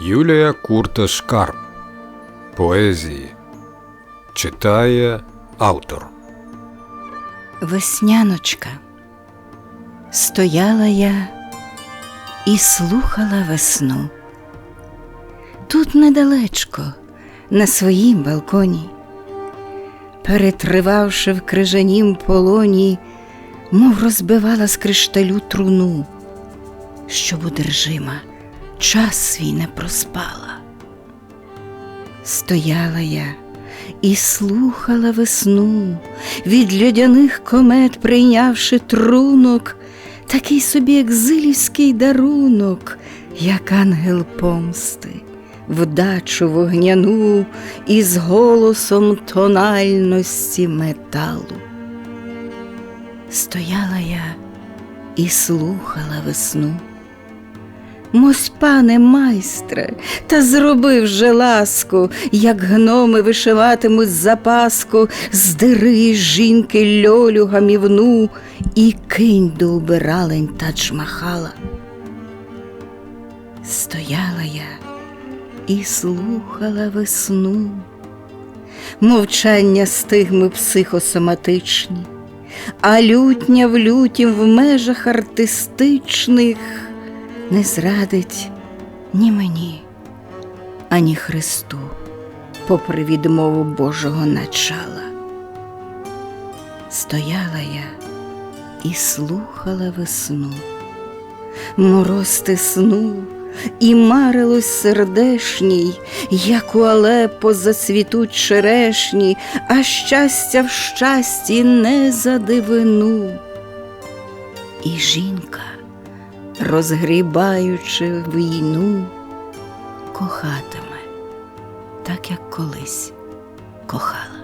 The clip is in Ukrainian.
Юлія Курта Шкарп. Поезії. Читає автор. Весняночка. Стояла я і слухала весну. Тут недалечко, на своїм балконі, перетривавши в крижанім полоні, мов розбивала з кришталю труну, щоб одержима час свій не проспала. Стояла я і слухала весну, від льодяних комет прийнявши трунок, такий собі екзилівський дарунок, як ангел помсти, вдачу вогняну із голосом тональності металу. Стояла я і слухала весну. Мось, пане майстре, та зробив же ласку, як гноми вишиватимуть запаску, здири жінки льолю гамівну і кинь до убиралень таджмахала. Стояла я і слухала весну, мовчання стигми психосоматичні, а лютня в лютім в межах артистичних не зрадить ні мені, ані Христу, попри відмову Божого начала. Стояла я і слухала весну, мороз тиснув і марилось сердешній, як у Алепо зацвітуть черешні, а щастя в щасті не за дивину. І жінка розгрібаючи війну, кохатиме, так як колись кохала.